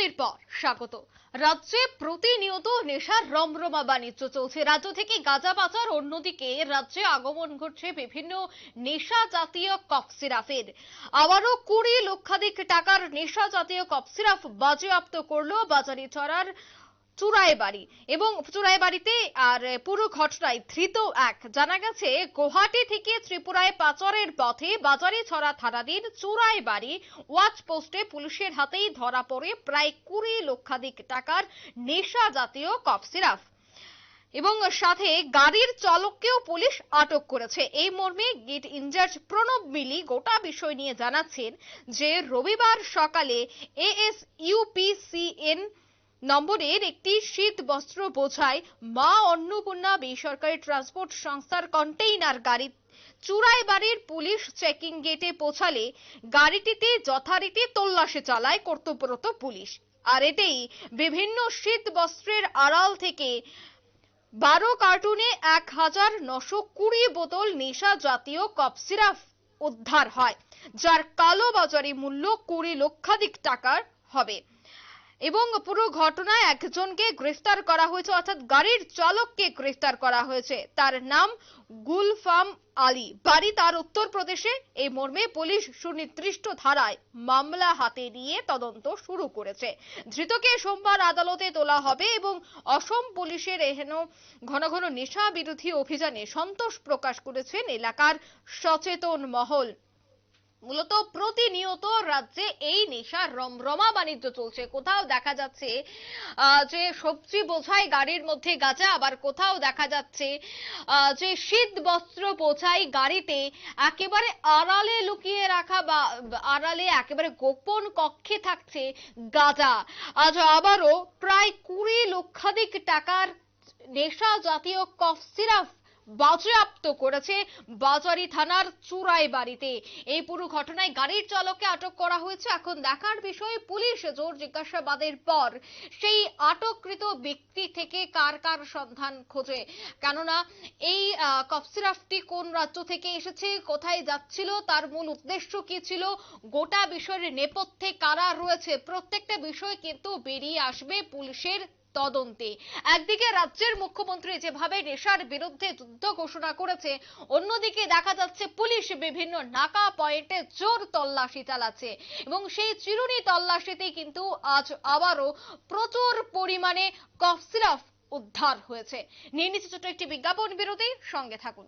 বিরতির পর স্বাগত। রাজ্যে প্রতিনিয়ত নেশার রমরমা বাণিজ্য চলছে। রাজ্য থেকে গাঁজা পাচার অন্যদিকে রাজ্যে আগমন ঘটছে বিভিন্ন নেশা জাতীয় কফ সিরাপের। আবারও কুড়ি লক্ষাধিক টাকার নেশা জাতীয় কফ বাজেয়াপ্ত করল বাজারে চড়ার চুরাই বাড়ি এবং চুরাই বাড়িতে আর পুরো ঘটনায় ধৃত এক। জানা গেছে, গুয়াহাটি থেকে ত্রিপুরায় পাচারের পথে বাজারে ছড়া থানাধীন চুরাই বাড়ি ওয়াচ পোস্টে পুলিশের হাতেই ধরা পড়ে প্রায় কুড়ি লক্ষাধিক টাকার নেশা জাতীয় কফ সিরাপ। এবং সাথে গাড়ির চালককেও পুলিশ আটক করেছে। এই মর্মে গেট ইনচার্জ প্রণব মিলি গোটা বিষয় নিয়ে জানাচ্ছেন যে, রবিবার সকালে এএস ইউপিসিএন নম্বরের একটি শীত বস্ত্র বোঝায় মা অন্নপূর্ণা বেসরকারি ট্রান্সপোর্ট সংস্থার কন্টেইনার গাড়ি। চুরাই বাড়ির পুলিশ চেকিং গেটে পৌঁছালে গাড়িটিতে যথারীতি তল্লাশি চালায় কর্তব্যরত পুলিশ। আর এতেই বিভিন্ন শীত বস্ত্রের আড়াল থেকে বারো কার্টুনে এক হাজার নশো কুড়ি বোতল নেশা জাতীয় কফ উদ্ধার হয়, যার কালো বাজারি মূল্য কুড়ি লক্ষাধিক টাকার হবে। এবং পুরো ঘটনায় একজনকে গ্রেফতার করা হয়েছে, অর্থাৎ গাড়ির চালককে গ্রেফতার করা হয়েছে। তার নাম গুলফাম আলী। বাড়ি তার উত্তরপ্রদেশে। এই মর্মে পুলিশ সুনির্দিষ্ট ধারায় মামলা হাতে নিয়ে তদন্ত শুরু করেছে। ধৃতকে সোমবার আদালতে তোলা হবে এবং অসম পুলিশের এহেন ঘন ঘন নেশা বিরোধী অভিযানে সন্তোষ প্রকাশ করেছেন এলাকার সচেতন মহল। মূলত প্রতিনিয়ত রাজ্যে এই নেশা রমরমা বাণিজ্য চলছে। কোথাও দেখা যাচ্ছে যে সবজি বোঝাই গাড়ির মধ্যে গাঁজা, আবার কোথাও দেখা যাচ্ছে যে শীত বস্ত্র বোঝাই গাড়িতে একেবারে আড়ালে লুকিয়ে রাখা বা, আড়ালে একেবারে গোপন কক্ষে থাকছে গাঁজা। আজ আবারও প্রায় কুড়ি লক্ষাধিক টাকার নেশা জাতীয় কফ সিরাপ বাজেয়াপ্ত করেছে বাজারি থানার চুরাই বাড়িতে এই পুরো ঘটনায় গাড়ির চালককে আটক করা হয়েছে। এখন দেখার বিষয়ে, পুলিশ জোর জিজ্ঞাসাবাদের পর সেই আটককৃত ব্যক্তি থেকে কার কার সন্ধান খোঁজে। কেননা এই কফসিরাফটি কোন রাজ্য থেকে এসেছে, কোথায় যাচ্ছিল, তার মূল উদ্দেশ্য কি ছিল, গোটা বিষয়ের নেপথ্যে কারা রয়েছে, প্রত্যেকটা বিষয় কিন্তু বেরিয়ে আসবে পুলিশের তদন্তে। একদিকে রাজ্যের মুখ্যমন্ত্রী যেভাবে নেশার বিরুদ্ধে যুদ্ধ ঘোষণা করেছে, অন্যদিকে দেখা যাচ্ছে পুলিশ বিভিন্ন নাকা পয়েন্টে জোর তল্লাশি চালাচ্ছে এবং সেই চিরুনি তল্লাশিতে কিন্তু আজ আবারও প্রচুর পরিমাণে কফ সিরাপ উদ্ধার হয়েছে। নিয়ে নিচ্ছে ছোট্ট একটি বিজ্ঞাপন বিরতি, সঙ্গে থাকুন।